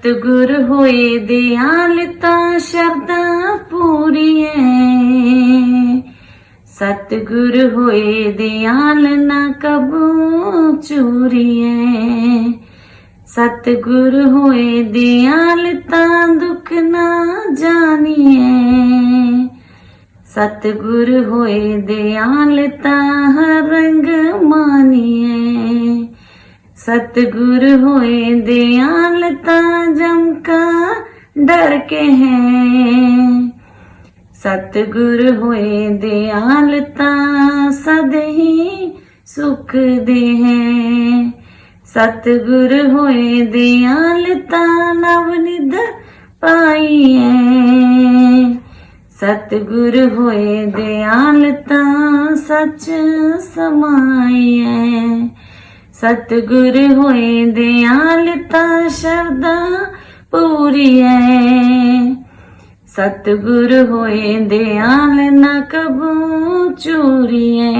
ਸਤਿਗੁਰ ਹੋਏ ਦਿਆਲ ਤਾਂ ਸ਼ਰਧਾ ਪੂਰੀਐ। ਸਤਿਗੁਰ ਹੋਏ ਦਿਆਲ ਨਾ ਕਬੂ ਚੂਰੀਐ। ਸਤਿਗੁਰ ਹੋਏ ਦਿਆਲ ਤਾਂ ਦੁੱਖ ਨਾ ਜਾਣੀਐ। ਸਤਿਗੁਰ ਹੋਏ ਦਿਆਲ ਤਾਂ ਹਰ ਰੰਗ ਮਾਨੀਐ ਸਤਿਗੁਰ ਹੋਏ ਦਿਆਲ ਤਾਂ ਜਮ ਡਰ ਕੇ ਹੈ। ਸਤਿਗੁਰ ਹੋਏ ਦਿਆਲ ਤਾਂ ਸਦ ਹੀ ਸੁਖ ਦੇ ਹੈ। ਸਤਿਗੁਰ ਹੋਏ ਦਿਆਲ ਤਾਂ ਪਾਈ ਹੈ ਸਤਿਗੁਰ ਹੋਏ ਦਿਆਲ ਤਾਂ ਸੱਚ ਸਮਾਈ ਹੈ ਸਤਿਗੁਰ ਹੋਏ ਦਿਆਲ ਤਾਂ ਸ਼ਰਦਾ ਪੂਰੀ ਐ। ਸਤਿਗੁਰ ਹੋਏ ਦਿਆਲ ਨਾ ਕਬੂ ਚੂਰੀਐ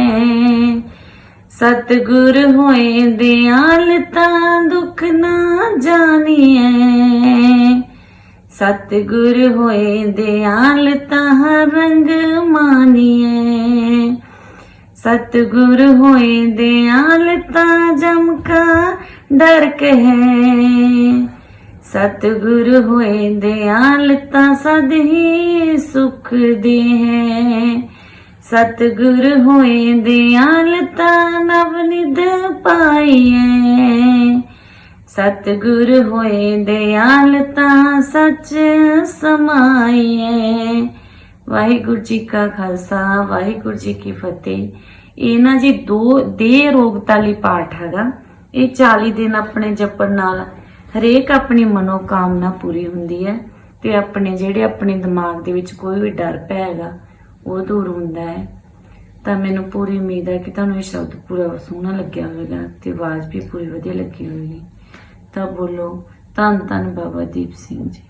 ਸਤਿਗੁਰ ਹੋਏ ਦਿਆਲ ਤਾਂ ਦੁੱਖ ਨਾ ਜਾਣੀਐ ਸਤਿਗੁਰ ਹੋਏ ਦਿਆਲ ਤਾਂ ਹਰ ਰੰਗ ਮਾਨੀਐ ਸਤਿਗੁਰ ਹੋਏ ਦਿਆਲ ਜਮਕਾ ਡਰਕ ਹੈ ਡਰ ਸਤਿਗੁਰ ਹੋਏ ਦਿਆਲਤਾਂ ਸਦ ਹੀ ਸੁਖ ਦੇ ਹੈ ਸਤਿਗੁਰ ਹੋਏ ਦਿਆਲ ਤਾਂ ਨਵਨਿਧ ਪਾਈਐ। ਸਤਿਗੁਰ ਹੋਏ ਦਿਆਲਤਾਂ ਸੱਚ ਸਮਾਈਐ। ਵਾਹਿਗੁਰੂ ਜੀ ਕਾ ਖਾਲਸਾ, ਵਾਹਿਗੁਰੂ ਜੀ ਕੀ ਫਤਿਹ। ਇਹ ਨਾ ਜੀ ਦੋ ਦੇ ਰੋਗਤਾ ਲਈ ਪਾਠ ਹੈਗਾ। ਇਹ 40 ਦਿਨ ਆਪਣੇ ਜਪਣ ਨਾਲ ਹਰੇਕ ਆਪਣੀ ਮਨੋਕਾਮਨਾ ਪੂਰੀ ਹੁੰਦੀ ਹੈ ਤੇ ਆਪਣੇ ਜਿਹੜੇ ਆਪਣੇ ਦਿਮਾਗ ਦੇ ਵਿੱਚ ਕੋਈ ਵੀ ਡਰ ਭੈ ਹੈਗਾ, ਉਹ ਦੂਰ ਹੁੰਦਾ ਹੈ। ਤਾਂ ਮੈਨੂੰ ਪੂਰੀ ਉਮੀਦ ਹੈ ਕਿ ਤੁਹਾਨੂੰ ਇਹ ਸ਼ਬਦ ਪੂਰਾ ਸੋਹਣਾ ਲੱਗਿਆ ਹੋਵੇਗਾ ਤੇ ਆਵਾਜ਼ ਵੀ ਪੂਰੀ ਵਧੀਆ ਲੱਗੀ ਹੋਵੇਗੀ। ਤਾਂ ਬੋਲੋ ਧੰਨ ਧੰਨ ਬਾਬਾ ਦੀਪ ਸਿੰਘ ਜੀ।